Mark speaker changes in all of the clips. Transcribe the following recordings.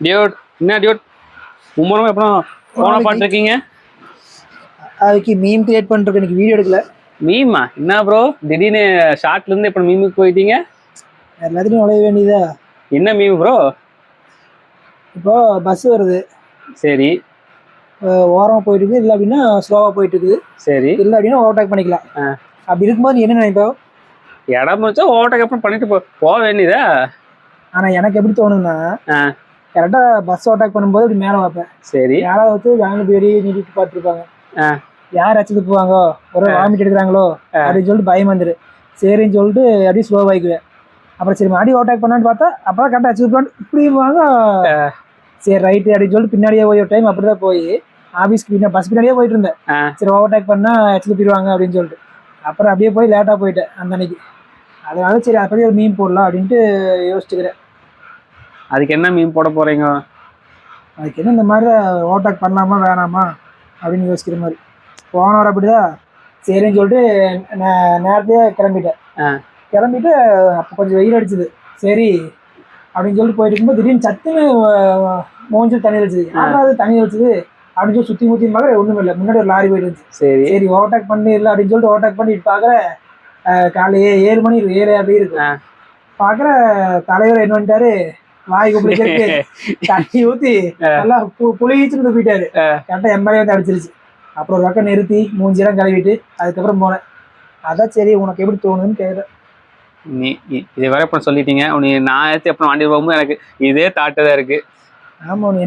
Speaker 1: டியோட் என்ன டியோட்? மும்மரமா அப்புறம் போன பாட்டுருக்கீங்க
Speaker 2: அதுக்கு மீம் கிரியேட் பண்ணிருக்கு எனக்கு வீடியோ எடுக்கல.
Speaker 1: மீமா என்ன ப்ரோ திடீர்னு ஷார்ட்ல இருந்து இப்போ மீமுக்கு போயிட்டீங்க?
Speaker 2: எல்லாத்துலையும் நுழைய வேண்டியதா?
Speaker 1: என்ன மீம் ப்ரோ
Speaker 2: இப்போ பஸ் வருது.
Speaker 1: சரி.
Speaker 2: அஹ் ஓரமா போயிட்டு இருக்குது இல்லை அப்படின்னா ஸ்லோவா போயிட்டு இருக்குது
Speaker 1: சரி.
Speaker 2: இல்லை அப்படின்னா ஓவர்டேக் பண்ணிக்கலாம். அப்படி இருக்கும்போது நீ என்ன நினைப்போம்
Speaker 1: இடம் வச்சா ஓவர்டேக் அப்புறம் பண்ணிட்டு போ போக வேண்டியதா?
Speaker 2: ஆனா எனக்கு எப்படி தோணுதுன்னா கரெக்டா பஸ் ஓவர்டேக் பண்ணும்போது இப்படி மேலே வைப்பேன்.
Speaker 1: சரி.
Speaker 2: யாராவது வந்து ஜாயின் பேரி நீட்டிட்டு பார்த்துருப்பாங்க. யார் அச்சுட்டு போவாங்க? ஒரு வாமிட் எடுக்கிறாங்களோ? அப்படின்னு சொல்லிட்டு பயம் வந்துரு. சரின்னு சொல்லிட்டு அப்படியே ஸ்லோ ஆயிக்குவேன் அப்புறம் சரி மறுபடியும் ஓவர்டேக் பண்ணான்னு பார்த்தா அப்பதான் கரெக்டாக அச்சீவ் பண்ணி இப்படி வாங்க சரி ரைட்டு அப்படின்னு சொல்லிட்டு பின்னாடியே போய் ஒரு டைம் அப்படிதான் போய் ஆஃபீஸ்க்கு பின்னாடி பஸ் பின்னாடியே போயிட்டு இருந்தேன். சரி ஓவர்டேக் பண்ணா அச்சுட்டு போயிடுவாங்க அப்படின்னு சொல்லிட்டு. அப்புறம் அப்படியே போய் லேட்டாக போயிட்டேன் அந்த அன்னைக்கு. அதனால சரி பற்றி ஒரு மீன் போடலாம் அப்படின்ட்டு யோசிச்சுக்கிறேன்.
Speaker 1: அதுக்கு என்ன மீன் போட போறீங்க?
Speaker 2: அதுக்கு என்ன இந்த மாதிரி ஓவர்டேக் பண்ணலாமா வேணாமா? அப்படின்னு யோசிக்கிற மாதிரி. போனவர் அப்படிதான். சரின்னு சொல்லிட்டு நான் நேரத்தையே கிளம்பிட்டேன். கிளம்பிட்டு அப்போ கொஞ்சம் வெயில் அடிச்சுது. சரி அப்படின்னு சொல்லிட்டு போயிட்டு இருக்கும்போது திடீர்னு சத்துன்னு மூஞ்சில் தண்ணி வச்சுது யாராவது தண்ணி வச்சுது அப்படின்னு சொல்லி சுற்றி முற்றி பார்க்குற ஒன்றும் இல்லை. முன்னாடி ஒரு லாரி போயிட்டு இருந்துச்சு.
Speaker 1: சரி.
Speaker 2: சரி ஓவர்டேக் பண்ணி இல்லை அப்படின்னு சொல்லிட்டு ஓவர்டேக் பண்ணிட்டு பார்க்குற காலையில் ஏ ஏழு மணி ஏழு அப்படி இருக்கு. பார்க்குற தலைவர் என்ன பண்ணிட்டாரு? வாய் குப்பிடிக்கிறதுக்கு தண்ணி ஊற்றி நல்லா புளிச்சுட்டு போயிட்டாரு. கரெக்டாக எம்எல்ஏ வந்து அடிச்சிருச்சு. அப்புறம் ஒரு பக்கம் நிறுத்தி மூஞ்சியெல்லாம் கழுவிட்டு அதுக்கப்புறம் போனேன். அதான் சரி உனக்கு எப்படி தோணுதுன்னு கேட்குறேன்
Speaker 1: நீ இது வரை அப்புறம் சொல்லிட்டீங்க? நீ நான் ஏற்றி அப்புறம் வண்டி போகும்போது எனக்கு இதே தாட்டு தான் இருக்கு.
Speaker 2: ஆமாம் நீ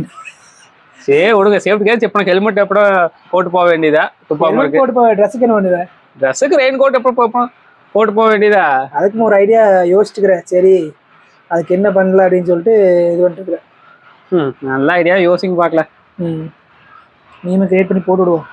Speaker 1: சரி விடுங்க. சேஃப்டிக்காச்சும் அப்புறம் ஹெல்மெட் அப்புறம் போட்டு போக வேண்டியதா? துப்பாம இருக்கு.
Speaker 2: போட்டு போ ட்ரெஸ்ஸுக்கு என்ன பண்ணுவேன்
Speaker 1: ட்ரெஸ்ஸுக்கு ரெயின் கோட் அப்புறம் போட்டு போக வேண்டியதா?
Speaker 2: அதுக்கும் ஒரு ஐடியா யோசிச்சுக்கிறேன். சரி அதுக்கு என்ன பண்ணல அப்படின்னு சொல்லிட்டு இது பண்ணிட்டு இருக்கிறேன்.
Speaker 1: ம் நல்ல ஐடியா யோசிங்க பார்க்கல.
Speaker 2: ம். நீமே கிரியேட் பண்ணி போட்டு விடுவோம்